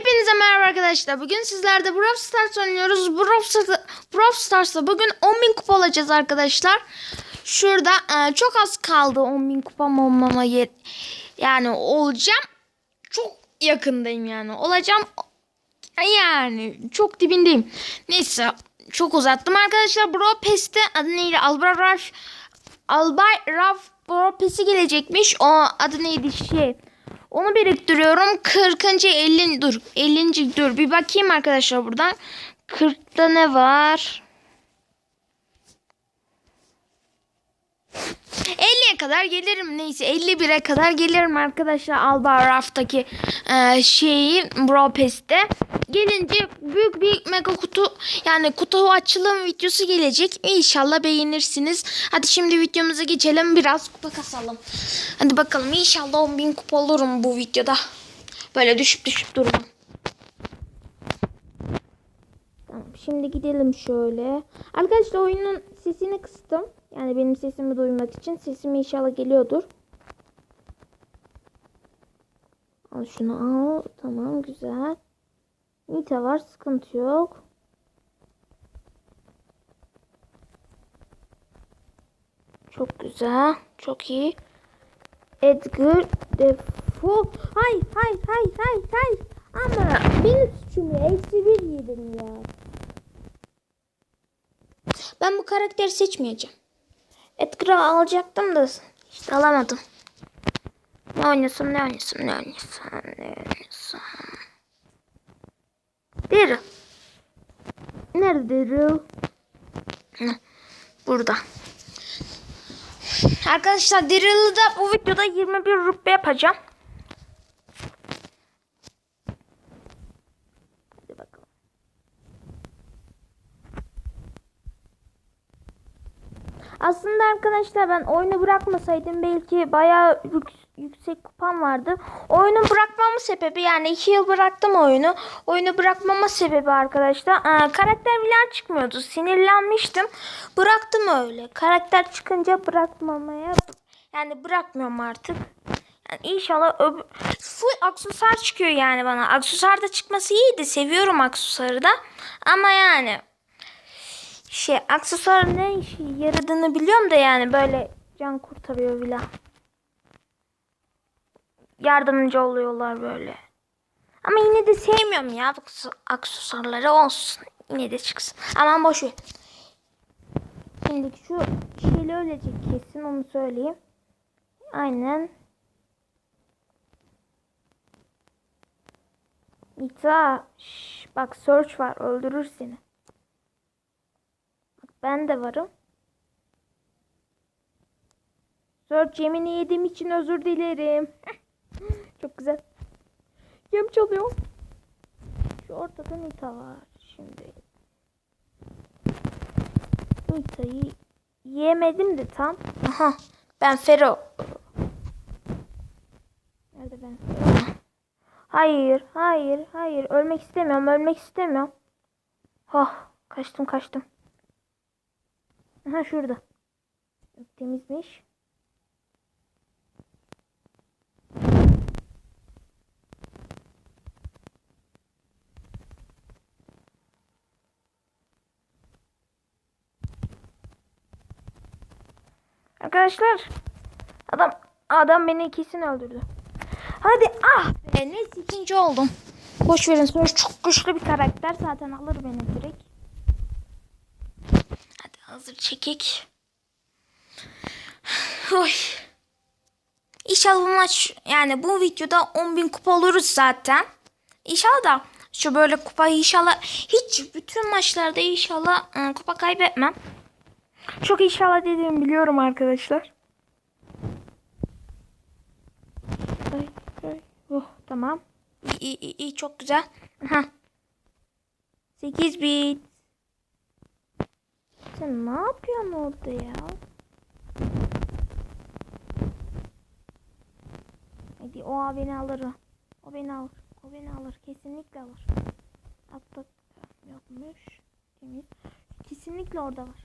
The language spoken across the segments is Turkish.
Hepinize merhaba arkadaşlar. Bugün sizlerle Brawl Stars oynuyoruz. Brawl, Stars, Brawl Stars'ta bugün 10.000 kupa olacağız arkadaşlar. Şurada e, çok az kaldı 10.000 kupam olmama yer. Yani olacağım. Çok yakındayım yani. Olacağım. Yani çok dibindeyim. Neyse çok uzattım arkadaşlar. Brawl Pass'te adı neydi? Albay Raf Albay Raf Brawl Pass'i gelecekmiş. O adı neydi şey. Onu biriktiriyorum. 40. 50. dur. 50. dur. Bir bakayım arkadaşlar buradan. 40'ta ne var? 50'ye kadar gelirim neyse 51'e kadar gelirim arkadaşlar Alba Raft'taki e, şeyi Brawl Pass'te. Gelince büyük bir mega kutu yani kutu açılım videosu gelecek. İnşallah beğenirsiniz. Hadi şimdi videomuza geçelim biraz kupa kasalım. Hadi bakalım inşallah 10.000 kupa olurum bu videoda. Böyle düşüp düşüp durmam. Tamam, şimdi gidelim şöyle. Arkadaşlar oyunun sesini kıstım. Yani benim sesimi duymak için. Sesim inşallah geliyordur. Al şunu al. Tamam güzel. Nita var sıkıntı yok. Çok güzel. Çok iyi. Edgar Defoe. Hay hay hay hay hay. Ama benim suçum ya. Eksi bir yedim ya. Ben bu karakteri seçmeyeceğim. Edgar'ı alacaktım da işte alamadım. Ne oynasam ne oynasam ne oynasam ne oynasam. Daryl. Nerede Daryl? Burada. Arkadaşlar Daryl'ı da bu videoda 21 rütbe yapacağım. Aslında arkadaşlar ben oyunu bırakmasaydım belki bayağı yük- yüksek kupam vardı. Oyunu bırakmamın sebebi yani 2 yıl bıraktım oyunu. Oyunu bırakmama sebebi arkadaşlar aa, karakter bile çıkmıyordu. Sinirlenmiştim. Bıraktım öyle. Karakter çıkınca bırakmamaya yani bırakmıyorum artık. Yani inşallah öbür... full aksesuar çıkıyor yani bana. Aksesuar da çıkması iyiydi. Seviyorum aksesuarı da. Ama yani şey aksesuar ne işe yaradığını biliyorum da yani böyle can kurtarıyor bile. Yardımcı oluyorlar böyle. Ama yine de sevmiyorum ya akse- aksesuarları olsun. Yine de çıksın. Aman boş ver. Şimdi şu şeyle ölecek kesin onu söyleyeyim. Aynen. Mita. şş, bak search var öldürür seni. Ben de varım. Search yemini yediğim için özür dilerim. Çok güzel. Yem çalıyor. Şu ortada Nita var. Şimdi. Nita'yı yemedim de tam. Aha. Ben Fero. Nerede ben? Hayır, hayır, hayır. Ölmek istemiyorum, ölmek istemiyorum. Oh, kaçtım, kaçtım. Aha şurada. Temizmiş. Arkadaşlar adam adam beni ikisini öldürdü. Hadi ah be neyse ikinci oldum. Boş verin sonra çok güçlü bir karakter zaten alır beni direkt. Hazır çekik. Oy. İnşallah bu maç yani bu videoda 10.000 kupa oluruz zaten. İnşallah da şu böyle kupa inşallah hiç bütün maçlarda inşallah ıı, kupa kaybetmem. Çok inşallah dediğimi biliyorum arkadaşlar. Ay, ay. Oh, tamam. İyi, iyi, iyi, iyi, çok güzel. Aha. 8 bit. Sen ne yapıyorsun orada ya? Hadi o beni alır. o. Beni alır. O beni alır. Kesinlikle alır. Atlat. Yokmuş. Temiz. Kesinlikle orada var.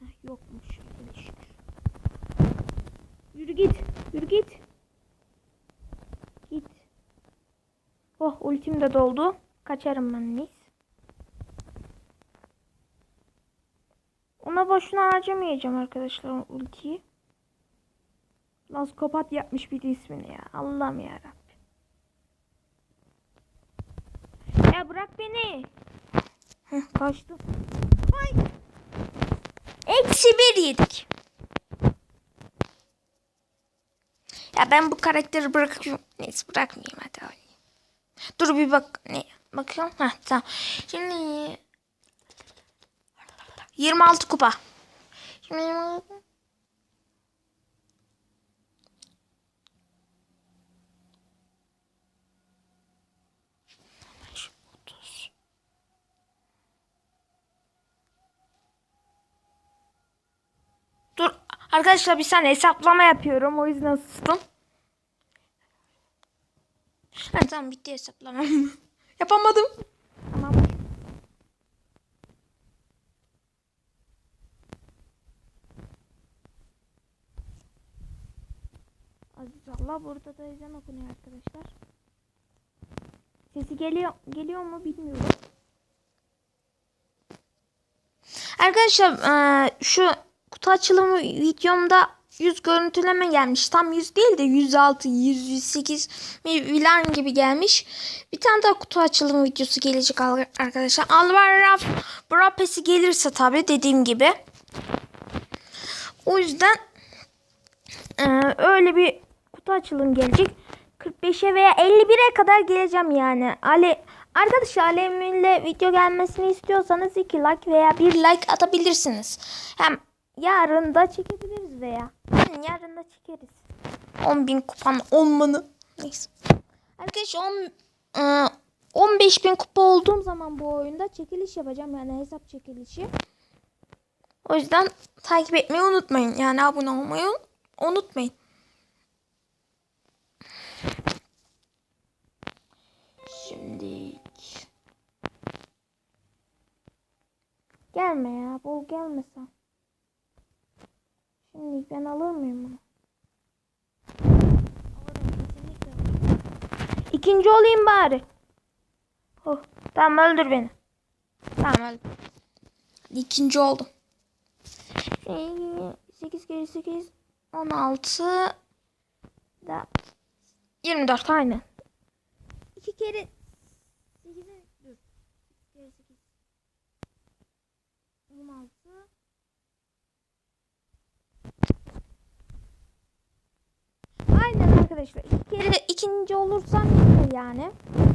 Heh, yokmuş. Şükür. Yürü git. Yürü git. Git. Oh ultim de doldu. Kaçarım ben neyse. Boşuna harcamayacağım arkadaşlar ultiyi. Laskopat yapmış bir de ismini ya. Allah'ım yarabbim. Ya bırak beni. Heh, kaçtım. Ay. Eksi bir yedik. Ya ben bu karakteri bırakıyorum. Neyse bırakmayayım hadi oynayayım. Dur bir bak. Ne? Bakıyorum. Heh, tamam. Şimdi 26 kupa. Şimdi 26. Dur arkadaşlar bir saniye hesaplama yapıyorum o yüzden sustum. Ha, tamam bitti hesaplamam. Yapamadım. Tamam. Aziz Allah burada da ezan okunuyor arkadaşlar. Sesi geliyor geliyor mu bilmiyorum. Arkadaşlar şu kutu açılımı videomda 100 görüntüleme gelmiş. Tam 100 değil de 106, 100, 108 falan gibi gelmiş. Bir tane daha kutu açılımı videosu gelecek arkadaşlar. Alvaro Brapesi gelirse tabi dediğim gibi. O yüzden eee, öyle bir kutu açılım gelecek. 45'e veya 51'e kadar geleceğim yani. Ali Arkadaşlar Alemin'le video gelmesini istiyorsanız 2 like veya 1 like atabilirsiniz. Hem yarın da çekebiliriz veya yarın da çekeriz. 10.000 kupan olmanı. Neyse. Arkadaşlar 10, e, 15.000 kupa olduğum zaman bu oyunda çekiliş yapacağım. Yani hesap çekilişi. O yüzden takip etmeyi unutmayın. Yani abone olmayı unutmayın. Şimdi gelme ya bol gelmesen. Şimdi ben alır mıyım bunu? Alırım kesinlikle alırım. İkinci olayım bari. Oh, tamam öldür beni. Tamam öldür. İkinci oldum. 8 kere 8 16 da 24 aynı. 2 kere 8'e dur. 2 kere 8 16 Aynen arkadaşlar. İki kere ikinci olursam yeter yani.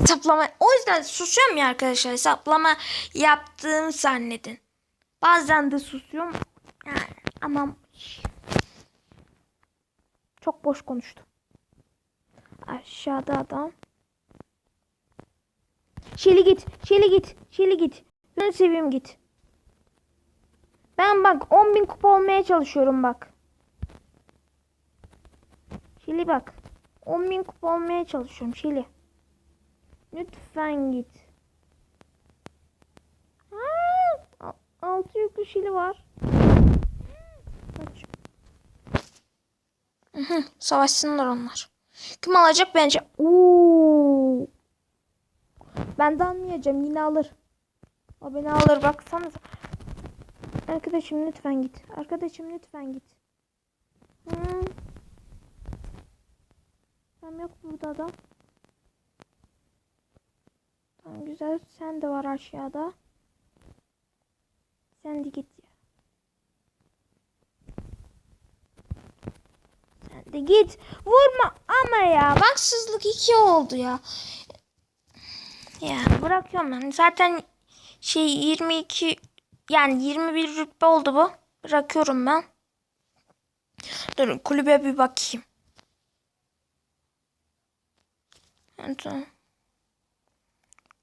Hesaplama. O yüzden susuyorum ya arkadaşlar. Hesaplama yaptığımı zannedin. Bazen de susuyorum. Yani ama çok boş konuştum. Aşağıda adam. Şeli git. Şeli git. Şeli git. Ben seveyim git. Ben bak 10.000 kupa olmaya çalışıyorum bak. Şeli bak. 10.000 kupa olmaya çalışıyorum Şeli. Lütfen git. Ha, altı yüklü Şeli var. Kaç. Savaşsınlar onlar. Kim alacak bence? Oo. Ben de almayacağım yine alır. O beni alır baksanıza. Arkadaşım lütfen git. Arkadaşım lütfen git. Hı. Tamam yok burada adam. Tamam güzel. Sen de var aşağıda. Sen de git ya. Sen de git. Vurma ama ya. Baksızlık iki oldu ya. Ya bırakıyorum ben. Zaten şey 22 yani 21 rütbe oldu bu. Bırakıyorum ben. Dur kulübe bir bakayım.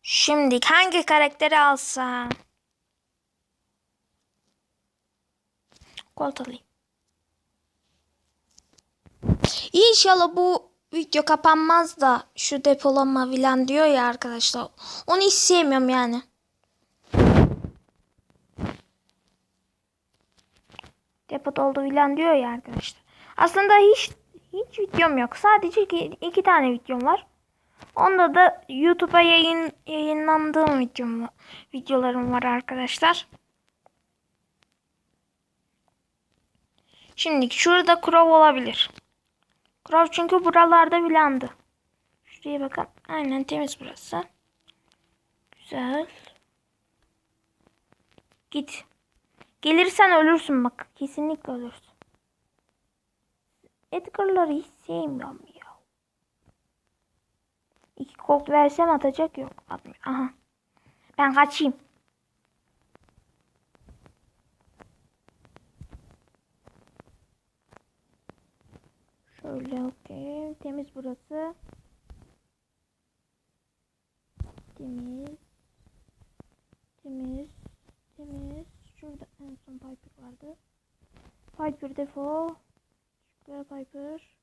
Şimdi hangi karakteri alsam? Colt alayım. İnşallah bu video kapanmaz da şu depolama filan diyor ya arkadaşlar. Onu hiç sevmiyorum yani. Depo doldu filan diyor ya arkadaşlar. Aslında hiç hiç videom yok. Sadece iki, iki tane videom var. Onda da YouTube'a yayın yayınlandığım videom, videolarım var arkadaşlar. Şimdi şurada Crow olabilir. Crow çünkü buralarda bilandı. Şuraya bakın. Aynen temiz burası. Güzel. Git. Gelirsen ölürsün bak. Kesinlikle ölürsün. Edgar'ları hiç sevmiyorum ya. İki kok versem atacak yok. Atmıyor. Aha. Ben kaçayım. Şöyle okey. Temiz burası. Temiz. Temiz. Temiz. Şurada en son Piper vardı. Piper defo. Şurada Piper.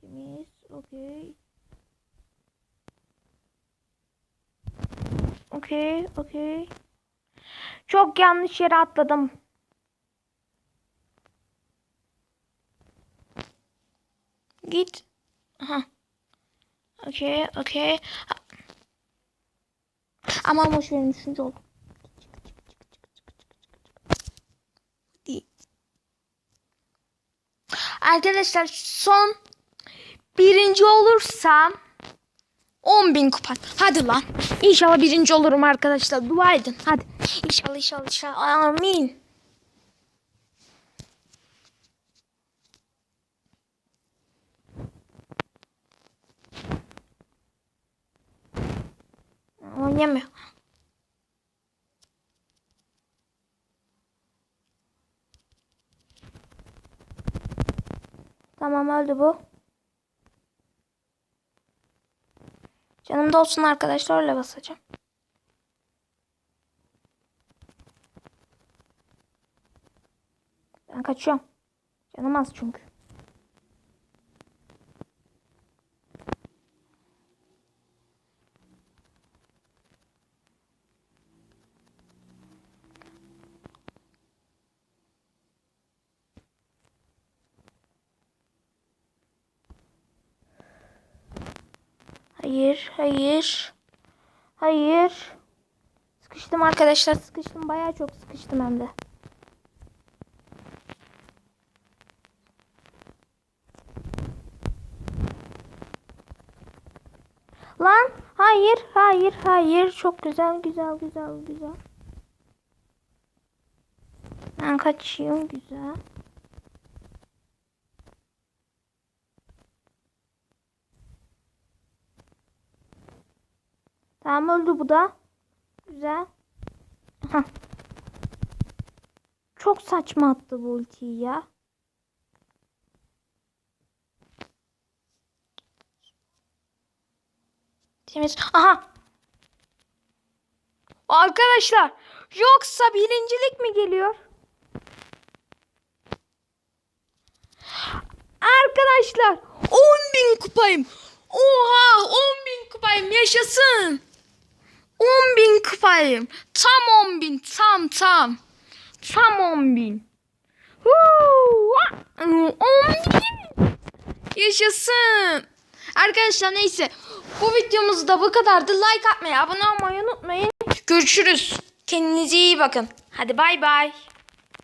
Temiz. Okey. Okey. Okey. Çok yanlış yere atladım. Git. Aha. Okey. Okey. Aman boş verin oldum. Değil. Arkadaşlar son birinci olursam 10 bin kupa. Hadi lan. İnşallah birinci olurum arkadaşlar. Dua edin. Hadi. İnşallah inşallah inşallah. Amin. Oynamıyor. Tamam öldü bu. Canımda olsun arkadaşlar öyle basacağım. Ben kaçıyorum. Canım az çünkü. Hayır, hayır. Sıkıştım arkadaşlar, sıkıştım. Bayağı çok sıkıştım hem de. Lan, hayır, hayır, hayır. Çok güzel, güzel, güzel, güzel. Ben kaçıyorum, güzel. Tamam öldü bu da. Güzel. Aha. Çok saçma attı bu ultiyi ya. Temiz. Aha. Arkadaşlar yoksa birincilik mi geliyor? Arkadaşlar 10 bin kupayım. Oha 10 bin kupayım yaşasın. 10 bin kupayım. Tam 10 bin tam tam. Tam 10 bin. Huu, ah, 10 bin. Yaşasın. Arkadaşlar neyse. Bu videomuz da bu kadardı. Like atmayı, abone olmayı unutmayın. Görüşürüz. Kendinize iyi bakın. Hadi bay bay.